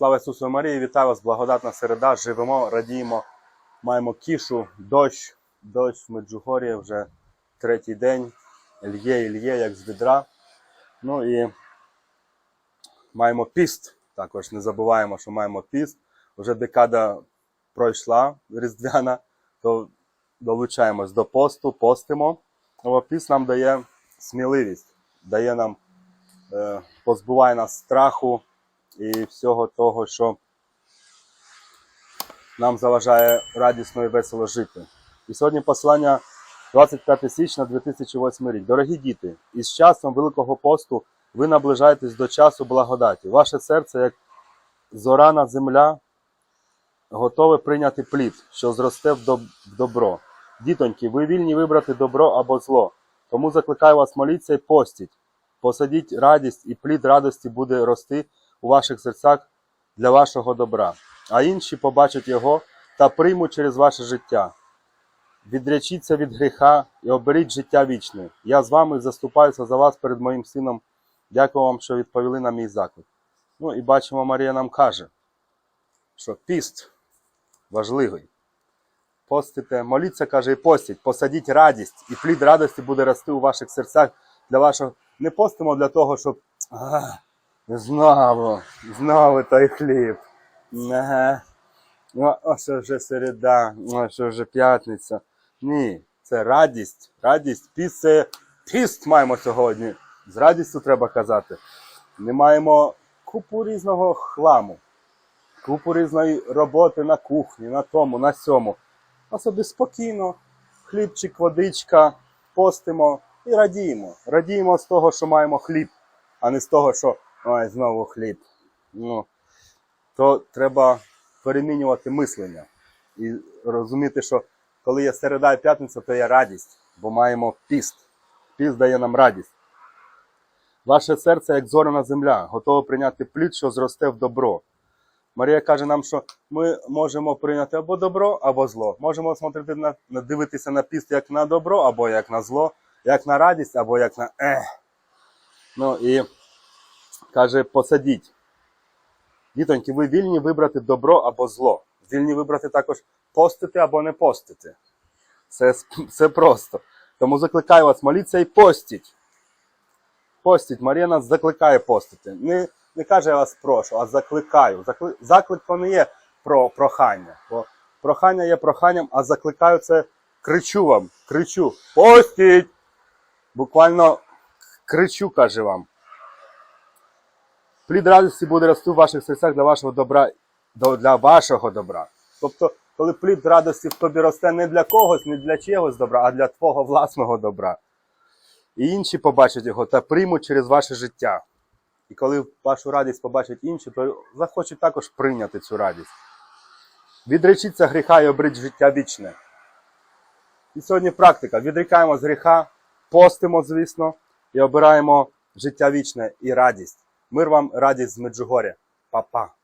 Слава Ісусу Марії, вітаю вас, благодатна середа. Живемо, радіємо, маємо кішу, дощ, дощ в Меджугорі вже третій день. Лє і лє, як з відра. Ну і маємо піст. Також не забуваємо, що маємо піст. Вже декада пройшла різдвяна, то долучаємось до посту, постимо. Але піст нам дає сміливість, дає нам, е, позбуває нас страху і всього того, що нам заважає радісно і весело жити. І сьогодні послання 25 січня 2008 рік. Дорогі діти, із часом Великого посту ви наближаєтесь до часу благодаті. Ваше серце, як зорана земля, готове прийняти плід, що зросте в добро. Дітоньки, ви вільні вибрати добро або зло. Тому закликаю вас моліться і постіть. Посадіть радість, і плід радості буде рости у ваших серцях для вашого добра, а інші побачать його та приймуть через ваше життя. Відречіться від гріха і оберіть життя вічне. Я з вами заступаюся за вас перед моїм сином. Дякую вам, що відповіли на мій заклик. Ну і бачимо, Марія нам каже, що піст важливий. Постите, моліться, каже, і постіть, посадіть радість, і плід радості буде рости у ваших серцях для вашого. Не постимо для того, щоб знову, знову той хліб. Ага. Ну, що вже середа, а що вже п'ятниця. Ні, це радість. Радість, піст це піст маємо сьогодні. З радістю треба казати. Ми маємо купу різного хламу, купу різної роботи на кухні, на тому, на сьому. А собі спокійно, хлібчик, водичка, постимо і радіємо. Радіємо з того, що маємо хліб, а не з того, що ой, знову хліб. Ну, то треба перемінювати мислення і розуміти, що коли є середа і п'ятниця, то є радість, бо маємо піст. Піст дає нам радість. Ваше серце, як зоряна земля, готове прийняти плід, що зросте в добро. Марія каже нам, що ми можемо прийняти або добро, або зло. Можемо смотрити на, дивитися на піст як на добро, або як на зло, як на радість, або як на ех. Ну і каже, посадіть. Дітоньки, ви вільні вибрати добро або зло. Вільні вибрати також постити або не постити. Це, це просто. Тому закликаю вас, моліться і постіть. Постіть. Марія нас закликає постити. Не, не каже я вас прошу, а закликаю. Закли... Заклик то не є про прохання. Бо прохання є проханням, а закликаю це кричу вам, кричу. Постіть! Буквально кричу, каже вам. Плід радості буде рости в ваших серцях для вашого добра, до- для вашого добра. Тобто, коли плід радості в тобі росте не для когось, не для чогось добра, а для твого власного добра. І інші побачать його та приймуть через ваше життя. І коли вашу радість побачать інші, то захочуть також прийняти цю радість. Відречіться гріха і обріть життя вічне. І сьогодні практика. Відрікаємо з гріха, постимо, звісно, і обираємо життя вічне і радість. Мир вам, радість з Меджугоря. Па-па.